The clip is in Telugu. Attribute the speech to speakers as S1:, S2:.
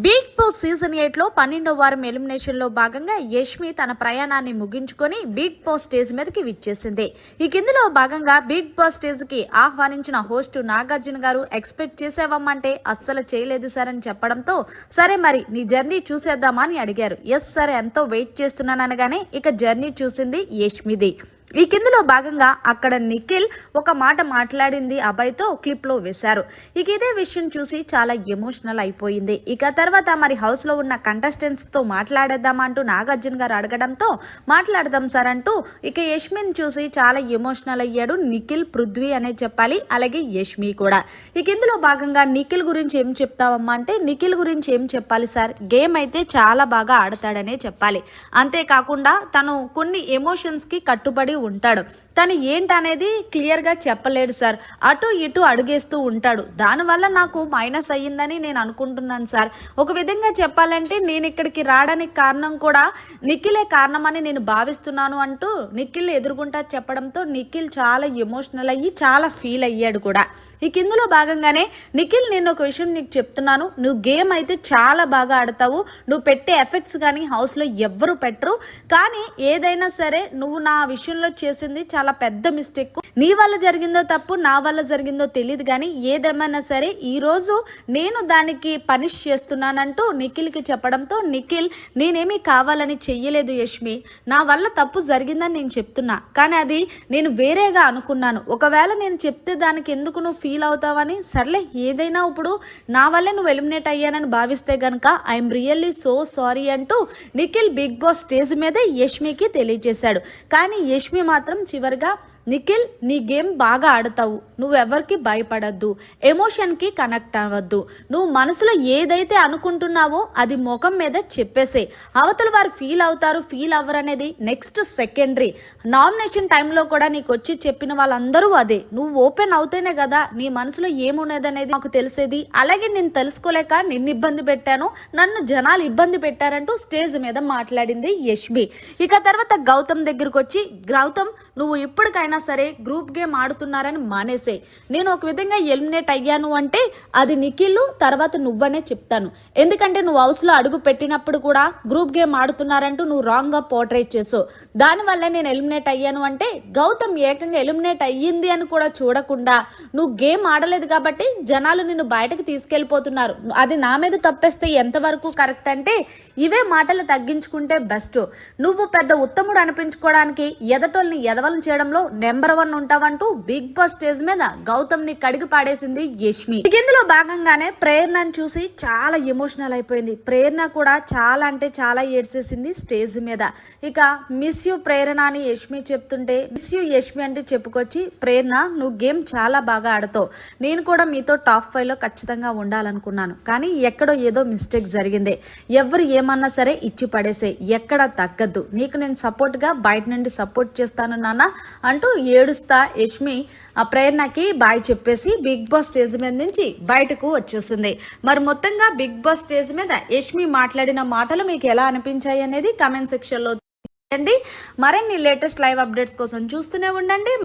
S1: బిగ్ బాస్ సీజన్ ఎయిట్లో పన్నెండో వారం ఎలిమినేషన్లో భాగంగా యష్మి తన ప్రయాణాన్ని ముగించుకొని బిగ్ బాస్ స్టేజ్ మీదకి విచ్చేసింది. ఈ కిందలో భాగంగా బిగ్ బాస్ స్టేజ్కి ఆహ్వానించిన హోస్ట్ నాగార్జున గారు ఎక్స్పెక్ట్ చేసేవమ్మంటే అస్సలు చేయలేదు సార్ అని చెప్పడంతో సరే మరి నీ జర్నీ చూసేద్దామా అని అడిగారు. ఎస్ సార్ ఎంతో వెయిట్ చేస్తున్నాను అనగానే ఇక జర్నీ చూసింది యష్మిది. ఈ కిందలో భాగంగా అక్కడ నిఖిల్ ఒక మాట మాట్లాడింది అభయ్తో క్లిప్లో వేశారు. ఇక ఇదే విషయం చూసి చాలా ఎమోషనల్ అయిపోయింది. ఇక తర్వాత మరి హౌస్లో ఉన్న కంటెస్టెంట్స్తో మాట్లాడేద్దామంటూ నాగార్జున గారు అడగడంతో మాట్లాడదాం సార్ అంటూ ఇక యష్మిని చూసి చాలా ఎమోషనల్ అయ్యాడు నిఖిల్ పృథ్వీ అనే చెప్పాలి. అలాగే యష్మి కూడా. ఇక ఇందులో భాగంగా నిఖిల్ గురించి ఏం చెప్తావమ్మా అంటే నిఖిల్ గురించి ఏం చెప్పాలి సార్? గేమ్ అయితే చాలా బాగా ఆడతాడనే చెప్పాలి. అంతేకాకుండా తను కొన్ని ఎమోషన్స్కి కట్టుబడి ఉంటాడు. తను ఏంటనేది క్లియర్గా చెప్పలేడు సార్. అటు ఇటు అడుగేస్తూ ఉంటాడు. దానివల్ల నాకు మైనస్ అయ్యిందని నేను అనుకుంటున్నాను సార్. ఒక విధంగా చెప్పాలంటే నేను ఇక్కడికి రావడానికి కారణం కూడా నిఖిలే కారణమని నేను భావిస్తున్నాను అంటూ నిఖిల్ ఎదుర్కొంటా చెప్పడంతో నిఖిల్ చాలా ఎమోషనల్ అయ్యి చాలా ఫీల్ అయ్యాడు కూడా. ఈ కిందులో భాగంగానే నిఖిల్ నేను ఒక విషయం నీకు చెప్తున్నాను. నువ్వు గేమ్ అయితే చాలా బాగా ఆడతావు. నువ్వు పెట్టే ఎఫెక్ట్స్ కానీ హౌస్లో ఎవ్వరు పెట్టరు. కానీ ఏదైనా సరే నువ్వు నా విషయంలో చేసింది చాలా పెద్ద మిస్టేక్ నీ వల్ల జరిగిందో తప్పు నా వల్ల జరిగిందో తెలియదు కానీ ఏదేమైనా సరే ఈరోజు నేను దానికి పనిష్ చేస్తున్నానంటూ నిఖిల్కి చెప్పడంతో నిఖిల్ నేనేమీ కావాలని చెయ్యలేదు యష్మి. నా వల్ల తప్పు జరిగిందని నేను చెప్తున్నా. కానీ అది నేను వేరేగా అనుకున్నాను. ఒకవేళ నేను చెప్తే దానికి ఎందుకు నువ్వు ఫీల్ అవుతావని సర్లే ఏదైనా ఇప్పుడు నా వల్లే నువ్వు ఎలిమినేట్ అయ్యానని భావిస్తే గనక ఐఎమ్ రియల్లీ సో సారీ అంటూ నిఖిల్ బిగ్ బాస్ స్టేజ్ మీద యష్మికి తెలియజేశాడు. కానీ యష్మి మాత్రం చివరిగా నిఖిల్ నీ గేమ్ బాగా ఆడతావు. నువ్వెవరికి భయపడద్దు. ఎమోషన్కి కనెక్ట్ అవ్వద్దు. నువ్వు మనసులో ఏదైతే అనుకుంటున్నావో అది ముఖం మీద చెప్పేసే. అవతల వారు ఫీల్ అవుతారు ఫీల్ అవ్వరు అనేది నెక్స్ట్ సెకండరీ. నామినేషన్ టైంలో కూడా నీకు వచ్చి చెప్పిన వాళ్ళందరూ అదే. నువ్వు ఓపెన్ అవుతేనే కదా నీ మనసులో ఏమున్నది అనేది నాకు తెలిసేది. అలాగే నేను తెలుసుకోలేక నిన్ను ఇబ్బంది పెట్టాను. నన్ను జనాలు ఇబ్బంది పెట్టారంటూ స్టేజ్ మీద మాట్లాడింది యష్మి. ఇక తర్వాత గౌతమ్ దగ్గరకు వచ్చి గౌతమ్ నువ్వు ఇప్పటికైనా సరే గ్రూప్ గేమ్ ఆడుతున్నారని మానేసే. నేను ఒక విధంగా ఎలిమినేట్ అయ్యాను అంటే అది నిఖిల్ తర్వాత నువ్వనే చెప్తాను. ఎందుకంటే నువ్వు హౌస్లో అడుగు పెట్టినప్పుడు కూడా గ్రూప్ గేమ్ ఆడుతున్నారంటూ నువ్వు రాంగ్గా పోర్ట్రేట్ చేసావు. దానివల్ల నేను ఎలిమినేట్ అయ్యాను అంటే గౌతమ్ ఏకంగా ఎలిమినేట్ అయ్యింది అని కూడా చూడకుండా నువ్వు గేమ్ ఆడలేదు కాబట్టి జనాలు నిన్ను బయటకు తీసుకెళ్ళిపోతున్నారు. అది నా మీద తప్పేస్తే ఎంతవరకు కరెక్ట్ అంటే ఇవే మాటలు తగ్గించుకుంటే బెస్ట్ నువ్వు పెద్ద ఉత్తముడు అనిపించుకోవడానికి ఎదటోల్ని ఎదవలం చేయడంలో నెంబర్ వన్ ఉంటావంటూ బిగ్ బాస్ స్టేజ్ మీద గౌతమ్ని కడిగి పాడేసింది యష్మి. ఇందులో భాగంగానే ప్రేరణను చూసి చాలా ఎమోషనల్ అయిపోయింది. ప్రేరణ కూడా చాలా అంటే చాలా ఏడ్చేసింది స్టేజ్ మీద. ఇక మిస్ యూ ప్రేరణ అని యష్మి చెప్తుంటే మిస్ యూ యష్మి అంటే చెప్పుకొచ్చి ప్రేరణ నువ్వు గేమ్ చాలా బాగా ఆడతావు. నేను కూడా మీతో టాప్ ఫైవ్లో ఖచ్చితంగా ఉండాలనుకున్నాను. కానీ ఎక్కడో ఏదో మిస్టేక్ జరిగింది. ఎవరు ఏమన్నా సరే ఇచ్చి పడేసే ఎక్కడ తగ్గద్దు. నీకు నేను సపోర్ట్గా బయట నుండి సపోర్ట్ చేస్తాను నాన్న అంటూ ఏడుస్తా యష్మి ఆ ప్రేరణకి బాయ్ చెప్పేసి బిగ్ బాస్ స్టేజ్ మీద నుంచి బయటకు వచ్చేసింది. మరి మొత్తంగా బిగ్ బాస్ స్టేజ్ మీద యష్మి మాట్లాడిన మాటలు మీకు ఎలా అనిపించాయి అనేది కమెంట్ సెక్షన్లో మరిన్ని లేటెస్ట్ లైవ్ అప్డేట్స్ కోసం చూస్తూనే ఉండండి.